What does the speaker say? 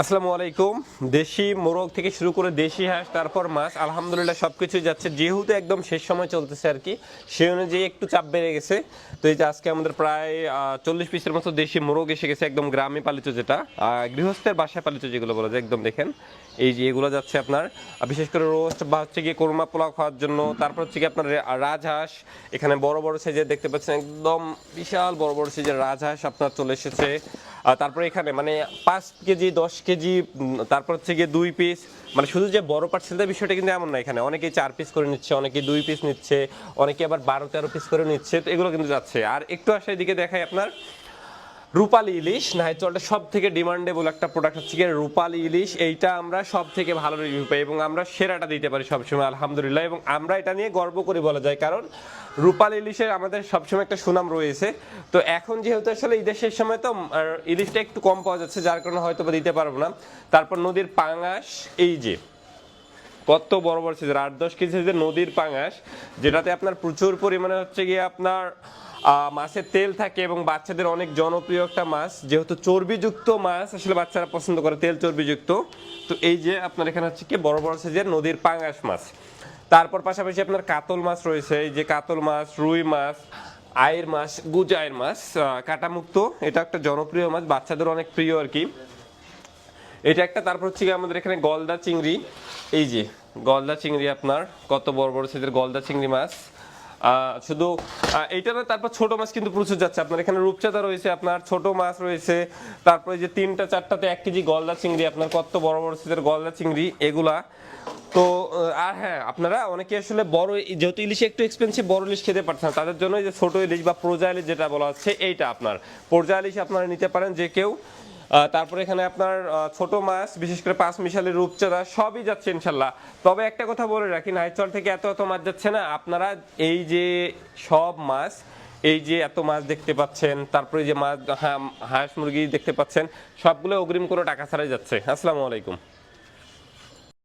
আসসালামু আলাইকুম। দেশি মোরগ থেকে শুরু করে দেশি হাঁস, তারপর মাছ, আলহামদুলিল্লাহ সব কিছুই যাচ্ছে। যেহেতু একদম শেষ সময় চলতেছে আর কি সেই অনুযায়ী একটু চাপ বেড়ে গেছে। তো এই যে আজকে আমাদের প্রায় চল্লিশ পিসের মতো দেশি মোরগ এসে গেছে একদম গ্রামে পালিত যেটা। গৃহস্থের বাসায় পালিত যেগুলো বলা যায়, একদম দেখেন। এই যে এগুলো যাচ্ছে আপনার বিশেষ করে রোস্ট বা হচ্ছে গিয়ে কোরমা পোলাও খাওয়ার জন্য। তারপর হচ্ছে গিয়ে আপনার রাজহাঁস এখানে বড় বড় সাইজের দেখতে পাচ্ছেন, একদম বিশাল বড় বড় সাইজের রাজহাঁস আপনার চলে এসেছে। তারপরে এখানে মানে পাঁচ কেজি, দশ কেজি তারপর হচ্ছে গিয়ে দুই পিস মানে শুধু যে বড় পার্সেলদের বিষয়টা কিন্তু এমন না এখানে। অনেকেই চার পিস করে নিচ্ছে অনেকে দুই পিস নিচ্ছে অনেকে আবার বারো, তেরো পিস করে নিচ্ছে, তো এগুলো কিন্তু যাচ্ছে। আর একটু আসার দিকে দেখায় আপনার। রূপালি ইলিশ নাইচলটা সব থেকে ডিমান্ডেবল একটা প্রোডাক্ট হচ্ছে গিয়ে রূপালি ইলিশ। এইটা আমরা সব থেকে ভালো রিভিউ পাই এবং আমরা সেরাটা দিতে পারি সবসময়, আলহামদুলিল্লাহ। এবং আমরা এটা নিয়ে গর্ব করে বলা যায়, কারণ রূপালি ইলিশের আমাদের সবসময় একটা সুনাম রয়েছে। তো এখন যেহেতু আসলে ঈদের শেষ সময় তো ইলিশটা একটু কম পাওয়া যাচ্ছে, যার কারণে হয়তো বা দিতে পারব না। তারপর নদীর পাঙাশ, এই যে কত বড় বড় সাইজের আট দশ কেজি সাইজের নদীর পাঙাশ, যেটাতে আপনার প্রচুর পরিমাণে হচ্ছে গিয়ে আপনার মাছের তেল থাকে এবং বাচ্চাদের অনেক জনপ্রিয় একটা মাছ। যেহেতু চর্বিযুক্ত মাছ, আসলে বাচ্চারা পছন্দ করে তেল চর্বিযুক্ত। তো এই যে আপনার এখানে হচ্ছে কি, বড় বড় সাইজের নদীর পাঙাশ মাছ। তারপর পাশাপাশি আপনার কাতল মাছ রয়েছে, এই যে কাতল মাছ, রুই মাছ আয়ের মাছ গুজায়ের মাছ কাটামুক্ত। এটা একটা জনপ্রিয় মাছ, বাচ্চাদের অনেক প্রিয় আর কি। এটা একটা, তারপর হচ্ছে আমাদের এখানে গলদা চিংড়ি। এই যে গলদা চিংড়ি আপনার, কত বড় বড় সাইজের গলদা চিংড়ি মাছ। শুধু আহ, এইটা না তারপর ছোট মাছ কিন্তু প্রচুর যাচ্ছে। আপনার এখানে রূপচাঁদা রয়েছে আপনার ছোট মাছ রয়েছে তারপরে যে তিনটা চারটাতে এক কেজি গলদা চিংড়ি আপনার কত বড় বড় সাইজের গলদা চিংড়ি এগুলা। তো আর হ্যাঁ আপনারা অনেকে আসলে বড় যেহেতু ইলিশ একটু এক্সপেন্সিভ বড় ইলিশ খেতে পারছেন তাদের জন্য যে ছোট ইলিশ বা প্রজা ইলিশ যেটা বলা হচ্ছে এইটা আপনার। প্রজা ইলিশ আপনারা নিতে পারেন যে কেউ। তারপরে এখানে আপনার ছোট মাছ, বিশেষ করে পাঁচ মিশালি রূপচাঁদা, সবই যাচ্ছে ইনশাল্লাহ। তবে একটা কথা বলে রাখি নাইচল থেকে এত এত মাছ যাচ্ছে না, আপনারা এই যে সব মাছ, এই যে এত মাছ দেখতে পাচ্ছেন, তারপরে যে মাছ হাঁস মুরগি দেখতে পাচ্ছেন, সবগুলো অগ্রিম কোনো টাকা ছাড়াই যাচ্ছে। আসসালামু আলাইকুম।